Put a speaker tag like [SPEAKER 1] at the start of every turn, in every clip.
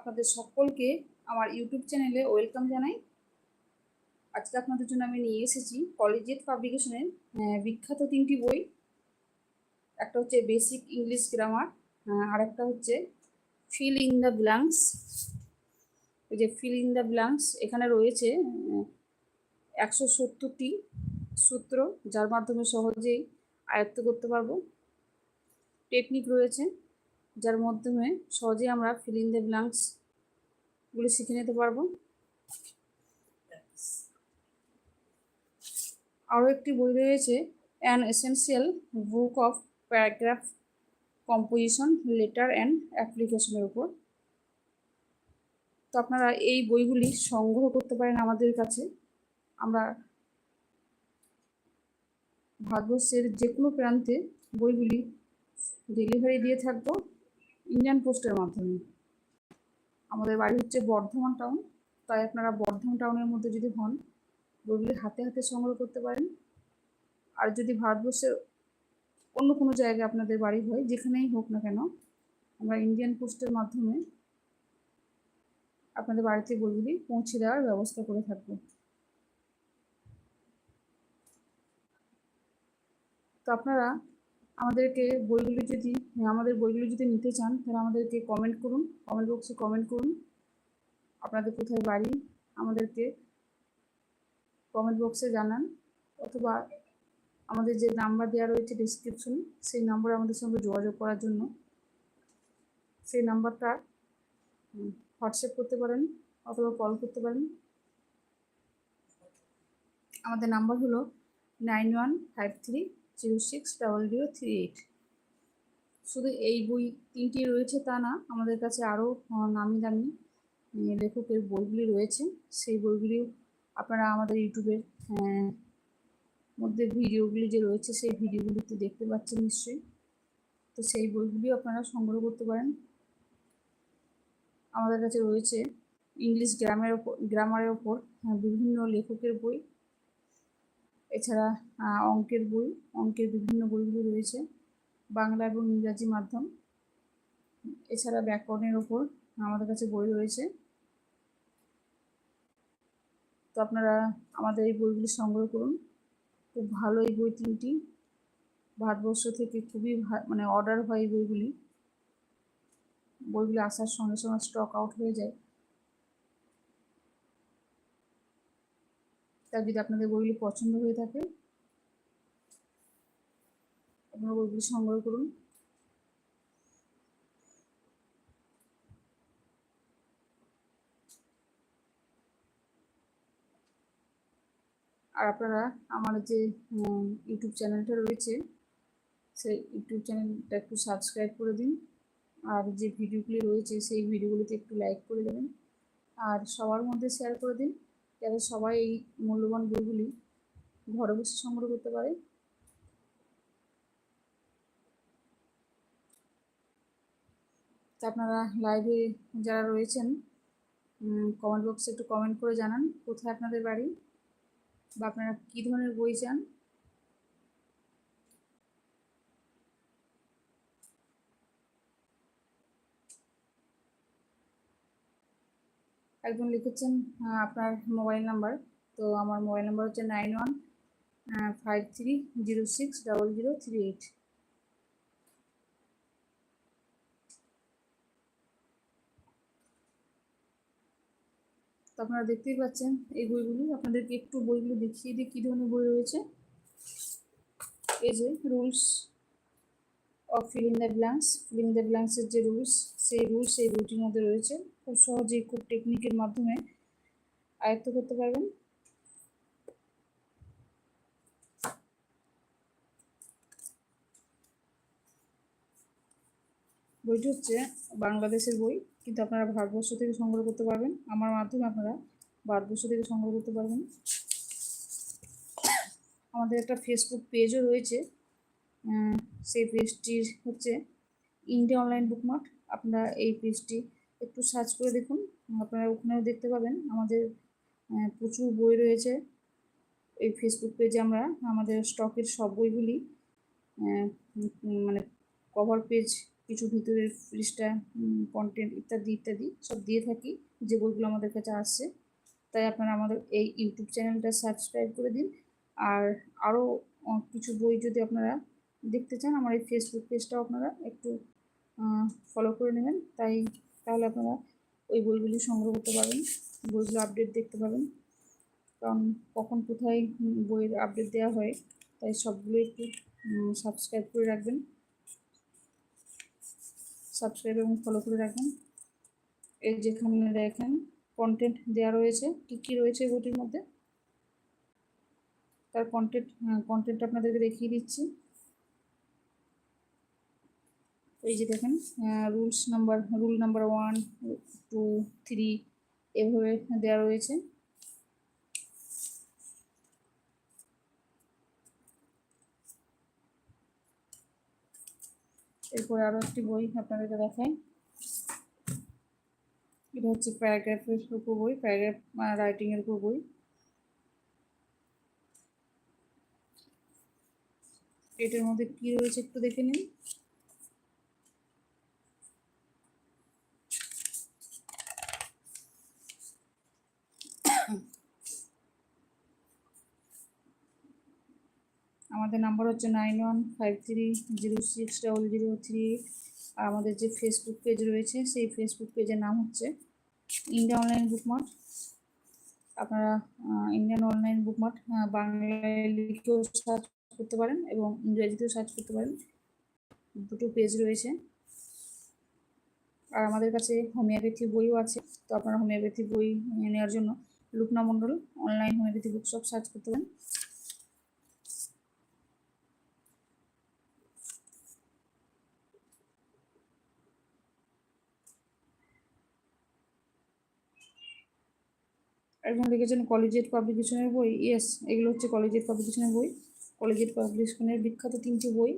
[SPEAKER 1] আপনাদের সকলকে আমার ইউটিউব চ্যানেলে ওয়েলকাম জানাই। আজকে আপনাদের জন্য আমি নিয়ে এসেছি কলেজিয়েট পাবলিকেশনের বিখ্যাত তিনটি বই। একটা হচ্ছে বেসিক ইংলিশ গ্রামার আর একটা হচ্ছে ফিল ইন দ্য ব্ল্যাঙ্কস। এই যে ফিল ইন দ্য ব্ল্যাঙ্কস, এখানে রয়েছে একশো সত্তরটি সূত্র, যার মাধ্যমে সহজেই আয়ত্ত করতে পারব। টেকনিক রয়েছে যার মাধ্যমে সহজেই আমরা ফিল ইন দ্য শিখে নিতে পারব। আরও একটি বই রয়েছে an essential book of paragraph composition letter and অ্যাপ্লিকেশনের উপর। তো আপনারা এই বইগুলি সংগ্রহ করতে পারেন আমাদের কাছে। আমরা ভারতবর্ষের যে কোনো প্রান্তে বইগুলি ডেলিভারি দিয়ে থাকব। ইন্ডিয়ান পোস্টের মাধ্যমে। আমাদের বাড়ি হচ্ছে বর্ধমান টাউন তাই আপনারা বর্ধমান টাউনের মধ্যে যদি হন বইগুলি হাতে হাতে সংগ্রহ করতে পারেন। আর যদি ভারতবর্ষের অন্য কোনো জায়গায় আপনাদের বাড়ি হয়, যেখানেই হোক না কেন, আমরা ইন্ডিয়ান পোস্টের মাধ্যমে আপনাদের বাড়িতে বইগুলি পৌঁছে দেওয়ার ব্যবস্থা করে থাকব। তো আপনারা আমাদেরকে বইগুলি যদি, আমাদের বইগুলি যদি নিতে চান, তাহলে আমাদেরকে কমেন্ট করুন কমেন্ট বক্সে কমেন্ট করুন। আপনাদের কোথায় বাড়ি, আমাদেরকে কমেন্ট বক্সে জানান, অথবা আমাদের যে নাম্বার দেওয়া রয়েছে ডিসক্রিপশন সেই নাম্বারে আমাদের সঙ্গে যোগাযোগ করার জন্য। সেই নাম্বারটা হোয়াটসঅ্যাপ করতে পারেন, অথবা কল করতে পারেন। আমাদের নাম্বার হলো nine one five three zero six double zero three eight শুধু এই বই তিনটি রয়েছে তা না, আমাদের কাছে আরও নামি দামি লেখকের বইগুলি রয়েছে। সেই বইগুলি আপনারা আমাদের ইউটিউবের মধ্যে ভিডিওগুলি যে রয়েছে, সেই ভিডিওগুলিতে দেখতে পাচ্ছেন নিশ্চয়ই। তো সেই বইগুলিও আপনারা সংগ্রহ করতে পারেন। আমাদের কাছে রয়েছে ইংলিশ গ্রামের ওপর, গ্রামারের ওপর বিভিন্ন লেখকের বই। এছাড়া অঙ্কের বই, অঙ্কের বিভিন্ন বইগুলি রয়েছে, বাংলা এবং ইংরাজি মাধ্যম। এছাড়া ব্যাকরণের ওপর আমাদের কাছে বই রয়েছে। তো আপনারা আমাদের এই বইগুলি সংগ্রহ করুন। খুব ভালো এই বই তিনটি। ভারতবর্ষ থেকে খুবই মানে অর্ডার হয় এই বইগুলি। বইগুলি আসার সঙ্গে সঙ্গে স্টক আউট হয়ে যায়। তাই যদি আপনাদের বইগুলি পছন্দ হয়ে থাকে, আপনারা বইগুলি সংগ্রহ করুন। আর আপনারা আমার যে ইউটিউব চ্যানেলটা রয়েছে, সেই ইউটিউব চ্যানেলটা একটু সাবস্ক্রাইব করে দিন। আর যে ভিডিওগুলি রয়েছে, সেই ভিডিওগুলিতে একটু লাইক করে দেবেন। আর সবার মধ্যে শেয়ার করে দিন। যাতে সবাই এই মূল্যবান বইগুলি ঘরে বসে সংগ্রহ করতে পারে? আপনারা লাইভে যারা রয়েছেন কমেন্ট বক্সে একটু কমেন্ট করে জানান, কোথায় আপনাদের বাড়ি? বা আপনারা কী ধরনের বই চান? একজন লিখেছেন আপনার মোবাইল নাম্বার। তো আমার মোবাইল নাম্বার হচ্ছে nine one five three zero six double zero three eight. তো আপনারা দেখতেই পাচ্ছেন এই বইগুলি। আপনাদেরকে একটু বইগুলো দেখিয়ে দিই, কী ধরনের বই রয়েছে। এই যে rules of filling the blanks filling the ব্ল্যাঙ্কসের যে রুলস সেই রুলস এই বইটির মধ্যে রয়েছে। খুব সহজেই, খুব টেকনিকের মাধ্যমে আয়ত্ত করতে পারবেন। বইটি হচ্ছে বাংলাদেশের বই, কিন্তু আপনারা ভারতবর্ষ থেকে সংগ্রহ করতে পারবেন। আমার মাধ্যমে আপনারা ভারতবর্ষ থেকে সংগ্রহ করতে পারবেন। আমাদের একটা ফেসবুক পেজও রয়েছে। সেই পেজটির হচ্ছে ইন্ডিয়া অনলাইন বুকমার্ট আপনারা এই পেজটি একটু সার্চ করে দেখুন। আপনারা ওখানেও দেখতে পাবেন। আমাদের প্রচুর বই রয়েছে। এই ফেসবুক পেজে আমরা, আমাদের স্টকের সব বইগুলি মানে কভার পেজ কিছু ভিতরের পৃষ্ঠা কন্টেন্ট ইত্যাদি ইত্যাদি সব দিয়ে থাকি, যে বইগুলো আমাদের কাছে আসছে। তাই আপনারা আমাদের এই ইউটিউব চ্যানেলটা সাবস্ক্রাইব করে দিন। আর আরও কিছু বই যদি আপনারা দেখতে চান আমার এই ফেসবুক পেজটাও আপনারা একটু ফলো করে নেবেন। তাই, তাহলে আপনারা ওই বইগুলি সংগ্রহ করতে পারবেন, বইগুলো আপডেট দেখতে পাবেন। কারণ কখন কোথায় বইয়ের আপডেট দেওয়া হয়, তাই সবগুলো একটু সাবস্ক্রাইব করে রাখবেন। সাবস্ক্রাইব এবং ফলো করে রাখবেন। এই যেখানে দেখেন কন্টেন্ট দেওয়া রয়েছে। কী কী রয়েছে বইটির মধ্যে? তার কন্টেন্ট কন্টেন্ট আপনাদেরকে দেখিয়ে দিচ্ছি। এই যে দেখেন rules number rule number one two three এভাবে দেওয়া রয়েছে। এরপরে আরও একটি বই আপনাদেরকে দেখাই। এটা হচ্ছে প্যারাগ্রাফের উপর বই প্যারাগ্রাফ রাইটিংয়ের উপর বই। এটার মধ্যে কি রয়েছে একটু দেখে নিন। আমাদের নাম্বার হচ্ছে nine one five three zero six double zero three আর আমাদের যে ফেসবুক পেজ রয়েছে, সেই ফেসবুক পেজের নাম হচ্ছে ইন্ডিয়া অনলাইন বুকমার্ট আপনারা ইন্ডিয়ান অনলাইন বুকমার্ট বাংলায় লিখেও সার্চ করতে পারেন এবং ইংরেজিতেও সার্চ করতে পারেন। দুটো পেজ রয়েছে। আর আমাদের কাছে হোমিওপ্যাথি বইও আছে, তো আপনারা হোমিওপ্যাথি বই নেওয়ার জন্য লুকনা মণ্ডল অনলাইন হোমিওপ্যাথি বুক সব সার্চ করতে পারেন। একজন লিখেছেন কলেজিয়েট পাবলিকেশনের বই, ইয়েস, এগুলো হচ্ছে কলেজিয়েট পাবলিকেশনের বই, কলেজিয়েট পাবলিকেশনের বিখ্যাত তিনটি বই।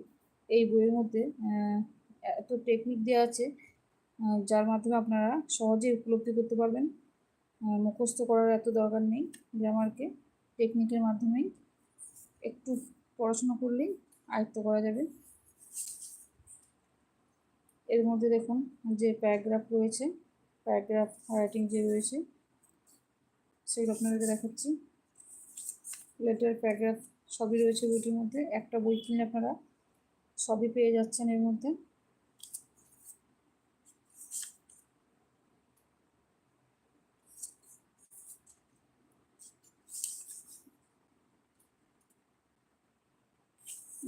[SPEAKER 1] এই বইয়ের মধ্যে এত টেকনিক দেওয়া আছে যার মাধ্যমে আপনারা সহজে উপলব্ধি করতে পারবেন। মুখস্থ করার এত দরকার নেই গ্রামারকে টেকনিকের মাধ্যমেই। একটু পড়াশোনা করলেই আয়ত্ত করা যাবে। এর মধ্যে দেখুন যে প্যারাগ্রাফ রয়েছে, প্যারাগ্রাফ রাইটিং যে রয়েছে সেগুলো আপনাদেরকে দেখাচ্ছি। লেটার প্যারাগ্রাফ সবই রয়েছে বইটির মধ্যে। একটা বই কিনলে আপনারা সবই পেয়ে যাচ্ছেন এর মধ্যে।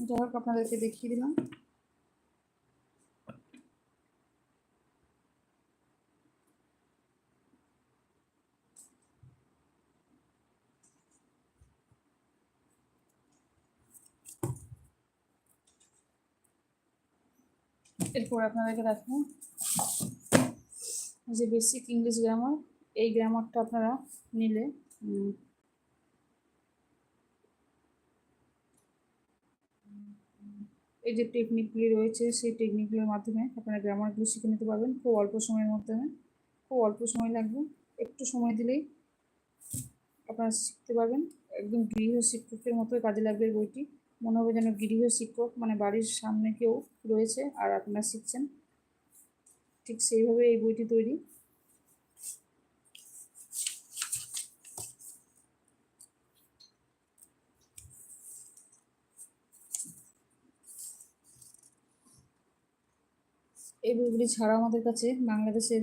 [SPEAKER 1] যাই হোক, আপনাদেরকে দেখিয়ে দিলাম। এরপর আপনাদেরকে দেখো যে বেসিক ইংলিশ গ্রামার এই গ্রামারটা আপনারা নিলে এই যে টেকনিকগুলি রয়েছে, সেই টেকনিকগুলোর মাধ্যমে আপনারা গ্রামারগুলো শিখে নিতে পারবেন। খুব অল্প সময়ের মাধ্যমে খুব অল্প সময় লাগবে। একটু সময় দিলেই আপনারা শিখতে পারবেন। একদম গৃহ শিক্ষকের মতো কাজে লাগবে বইটি। মনে হবে যেন গৃহ শিক্ষক মানে বাড়ির সামনে কেউ রয়েছে আর আপনারা শিখছেন। ঠিক সেইভাবে এই বইটি তৈরি। এই বইগুলি ছাড়া আমাদের কাছে বাংলাদেশের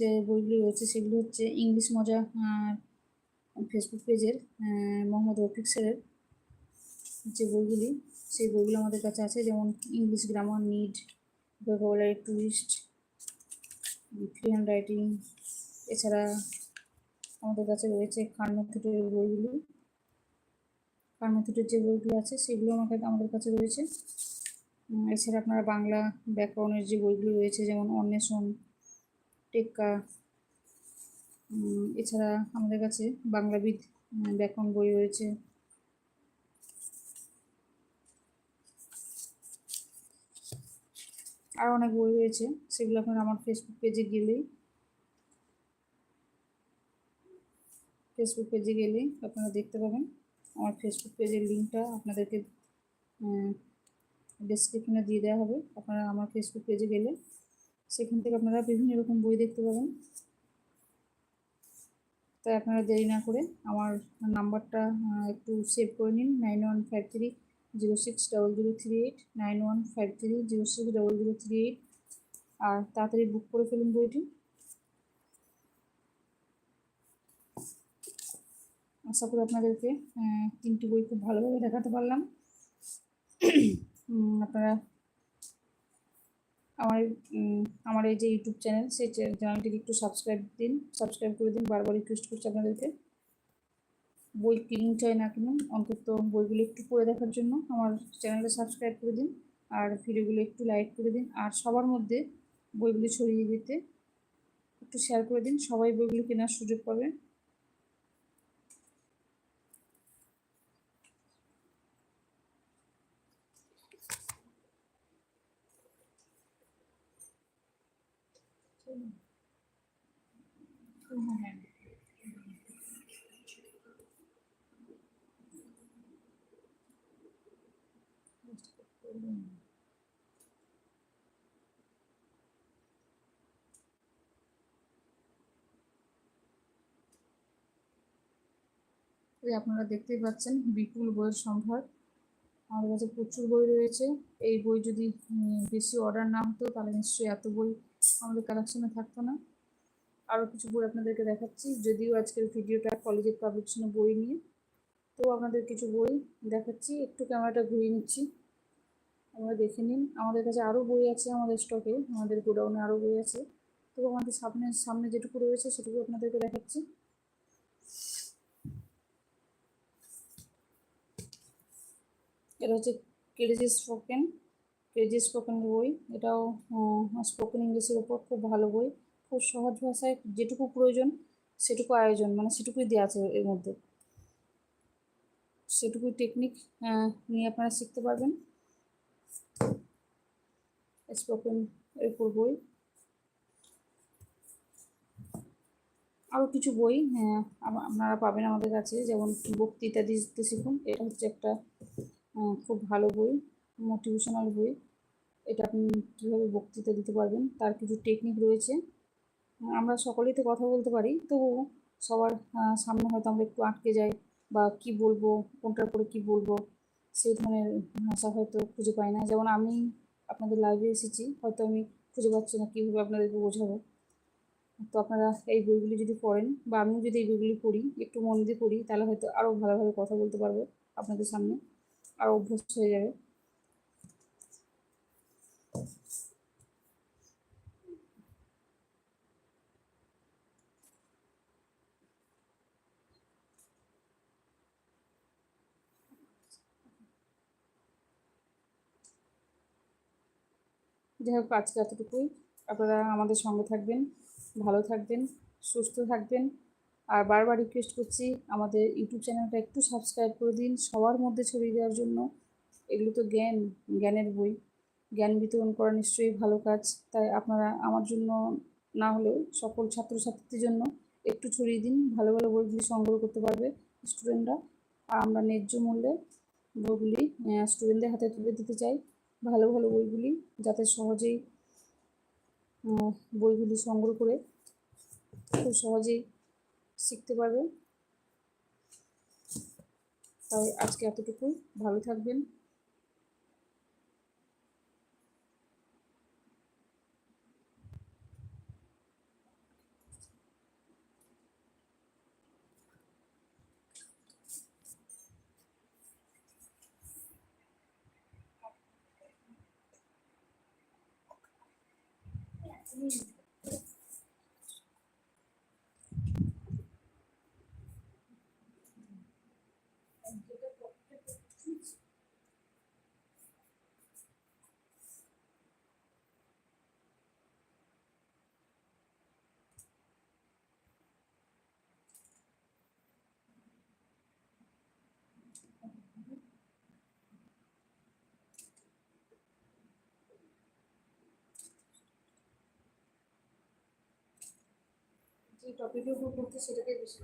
[SPEAKER 1] যে বইগুলি রয়েছে সেগুলি হচ্ছে ইংলিশ মজা ফেসবুক পেজের মোহাম্মদ রফিক স্যারের যে বইগুলি, সেই বইগুলো আমাদের কাছে আছে, যেমন English grammar need vocabulary twist free handwriting এছাড়া আমাদের কাছে রয়েছে কার্মেথুটের বইগুলি। কার্মেথুটের যে বইগুলো আছে, সেগুলো আমাদের আমাদের কাছে রয়েছে। এছাড়া আপনারা বাংলা ব্যাকরণের যে বইগুলো রয়েছে, যেমন অন্বেষণ, টেক্কা এছাড়া আমাদের কাছে বাংলাবিদ ব্যাকরণ বই রয়েছে। আর অনেক বই রয়েছে, সেগুলো আপনারা আমার ফেসবুক পেজে গেলেই। ফেসবুক পেজে গেলেই আপনারা দেখতে পাবেন। আমার ফেসবুক পেজের লিঙ্কটা আপনাদেরকে ডেসক্রিপশনে দিয়ে দেওয়া হবে। আপনারা আমার ফেসবুক পেজে গেলে সেখান থেকে আপনারা বিভিন্ন রকম বই দেখতে পাবেন। তাই আপনারা দেরি না করে আমার নাম্বারটা একটু সেভ করে নিন nine one five three zero six double zero three eight nine one five three zero six double zero three eight. আর তাড়াতাড়ি বুক করে ফেলুন বইটি। আশা করি আপনাদেরকে তিনটি বই খুব ভালোভাবে দেখাতে পারলাম। আপনারা আমার আমার এই যে ইউটিউব চ্যানেল সেই চ্যানেলটিকে একটু সাবস্ক্রাইব দিন সাবস্ক্রাইব করে দিন, বারবার রিকোয়েস্ট করছি আপনাদেরকে। বই কিনুন চাই না কিনুন অন্তত বইগুলো একটু পড়ে দেখার জন্য আমার চ্যানেলটা সাবস্ক্রাইব করে দিন আর ভিডিওগুলো একটু লাইক করে দিন আর সবার মধ্যে বইগুলো ছড়িয়ে দিতে একটু শেয়ার করে দিন। সবাই বইগুলো কেনার সুযোগ পাবে। আপনারা দেখতেই পাচ্ছেন বিপুল বইয়ের সম্ভার আমাদের কাছে প্রচুর বই রয়েছে। এই বই যদি বেশি অর্ডার না হতো, তাহলে নিশ্চয়ই এত বই আমাদের কালেকশনে থাকতো না। আরও কিছু বই আপনাদেরকে দেখাচ্ছি। যদিও আজকের ভিডিওটা কলেজের পাবলিকেশনের বই নিয়ে। তো আপনাদের কিছু বই দেখাচ্ছি। একটু ক্যামেরাটা ঘুরিয়ে নিচ্ছি। আমরা দেখে নিন। আমাদের কাছে আরও বই আছে আমাদের স্টকে আমাদের গোডাউনে আরও বই আছে। তো আমাদের সামনে সামনে যেটুকু রয়েছে সেটুকু আপনাদেরকে দেখাচ্ছি। এটা হচ্ছে কেডিজি স্পোকেন কেজি স্পোকেন বই। এটাও স্পোকেন ইংলিশের ওপর খুব ভালো বই। খুব সহজ ভাষায় যেটুকু প্রয়োজন সেটুকু আয়োজন মানে সেটুকুই দেওয়া আছে এর মধ্যে। সেটুকুই টেকনিক নিয়ে আপনারা শিখতে পারবেন। স্পোকেন এর বই। আরও কিছু বই হ্যাঁ আপনারা পাবেন আমাদের কাছে, যেমন বক্তৃতা দিতে শিখুন। এটা হচ্ছে একটা খুব ভালো বই, মোটিভেশনাল বই। এটা আপনি কীভাবে বক্তৃতা দিতে পারবেন, তার কিছু টেকনিক রয়েছে। আমরা সকলেই তো কথা বলতে পারি তো সবার সামনে হয়তো আমরা একটু আটকে যাই, বা কি বলব, কোনটার পরে কি বলব, সেই ধরনের ভাষা হয়তো খুঁজে পাই না। যেমন আমি আপনাদের লাইভে এসেছি। হয়তো আমি খুঁজে পাচ্ছি না কীভাবে আপনাদেরকে বোঝাবো। তো আপনারা এই বইগুলি যদি পড়েন বা আমিও যদি এই বইগুলি পড়ি, একটু মন দিয়ে পড়ি, তাহলে হয়তো আরও ভালোভাবে কথা বলতে পারব আপনাদের সামনে। আর অভ্যস্ত হয়ে যাবে। যাই হোক, আজকে এতটুকুই। আপনারা আমাদের সঙ্গে থাকবেন, ভালো থাকবেন, সুস্থ থাকবেন। আর বারবার রিকোয়েস্ট করছি, আমাদের ইউটিউব চ্যানেলটা একটু সাবস্ক্রাইব করে দিন, সবার মধ্যে ছড়িয়ে দেওয়ার জন্য। এগুলো তো জ্ঞান, জ্ঞানের বই। জ্ঞান বিতরণ করা নিশ্চয়ই ভালো কাজ। তাই আপনারা আমার জন্য না হলেও সকল ছাত্রছাত্রীদের জন্য একটু ছড়িয়ে দিন, ভালো ভালো বইগুলি সংগ্রহ করতে পারবে স্টুডেন্টরা আর আমরা ন্যায্য মূল্যে বইগুলি স্টুডেন্টদের হাতে তুলে দিতে চাই। ভালো ভালো বইগুলি যাতে সহজেই বইগুলি সংগ্রহ করে খুব সহজেই শিখতে পারবে তাই আজকে এতটুকুই। ভালো থাকবেন। Brasil. যে টপিকের উপর পড়তে সেটাকে বেশি